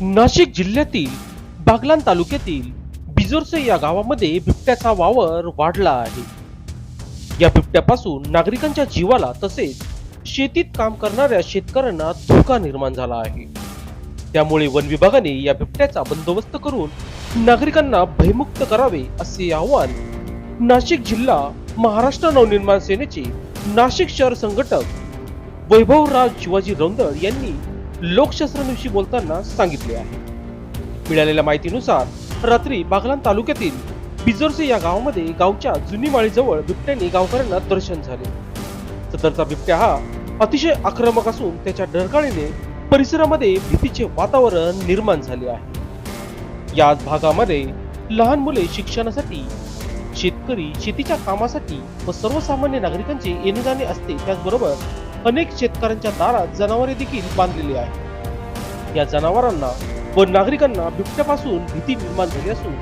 नाशिक जिल्ह्यातील बागलान तालुक्यातील बिजोरसे या गावामध्ये बिबट्याचा वावर वाढला आहे. या बिबट्यापासून नागरिकांच्या जीवाला तसेच शेतीत काम करणाऱ्या शेतकऱ्यांना धोका निर्माण झाला आहे. त्यामुळे वन विभागाने या बिबट्याचा बंदोबस्त करून नागरिकांना भयमुक्त करावे असे आवाहन नाशिक जिल्हा महाराष्ट्र नवनिर्माण सेनेचे नाशिक शहर संघटक वैभवराज शिवाजी रौंदळ यांनी लोकशास्त्रांविषयी बोलताना सांगितले आहे. मिळालेल्या माहितीनुसार रात्री बागलान तालुक्यातील बिजोरसे या गावामध्ये गावच्या जुनी माळीजवळ बिबट्याने गावकऱ्यांना दर्शन झाले. सदरचा बिबट्या हा अतिशय आक्रमक असून त्याच्या डरकाळीने परिसरामध्ये भीतीचे वातावरण निर्माण झाले आहे. याच भागामध्ये लहान मुले शिक्षणासाठी शेतकरी शेतीच्या कामासाठी व सर्वसामान्य नागरिकांचे येणे जाणे असते त्याचबरोबर अनेक शेतकऱ्यांच्या दारात जनावरे देखील बांधलेली आहेत. या जनावरांना व नागरिकांना बिबट्यापासून भीती निर्माण झाली असून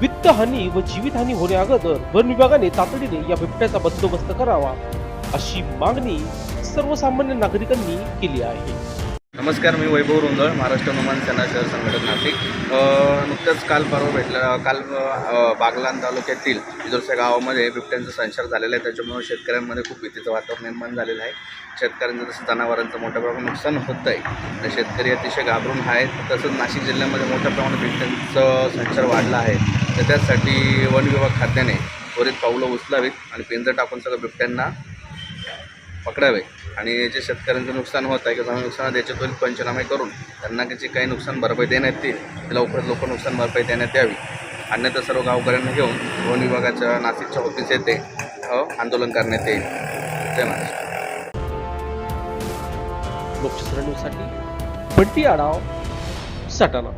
वित्त हानी व जीवितहानी होण्याअगोदर वन विभागाने तातडीने या बिबट्याचा बंदोबस्त करावा अशी मागणी सर्वसामान्य नागरिकांनी केली आहे. नमस्कार मी वैभव रुंदळ महाराष्ट्र नोमान सेना शहर संघटन नाशिक. नुकतंच काल परवा भेटलं काल बागलान तालुक्यातील बिजोरच्या गावामध्ये बिबट्यांचा संचार झालेला आहे. त्याच्यामुळे शेतकऱ्यांमध्ये खूप भीतीचं वातावरण निर्माण झालेलं आहे. शेतकऱ्यांचं तसं जनावरांचं मोठ्या प्रमाणात नुकसान होत आहे. तर शेतकरी अतिशय घाबरून आहेत. तसंच नाशिक जिल्ह्यामध्ये मोठ्या प्रमाणात बिबट्यांचं संचार वाढला आहे. तर त्यासाठी वन विभाग खात्याने त्वरित पावलं उचलावीत आणि पेंजर टाकून सगळं बिबट्यांना पकडावे. आणि जे शेतकऱ्यांचं नुकसान होत आहे किंवा नुकसान त्याचे त्वरित पंचनामे करून त्यांना त्याची काही नुकसान भरपाई देण्यात येईल ते लवकरात लवकर नुकसान भरपाई देण्यात यावी. अन्यथा सर्व गावकऱ्यांना घेऊन वन विभागाच्या नाशिकच्या ऑफिस येथे आंदोलन करण्यात येईल. जय महाराष्ट्र. लोकशास्त्र न्यूजसाठी आढाव सटाणा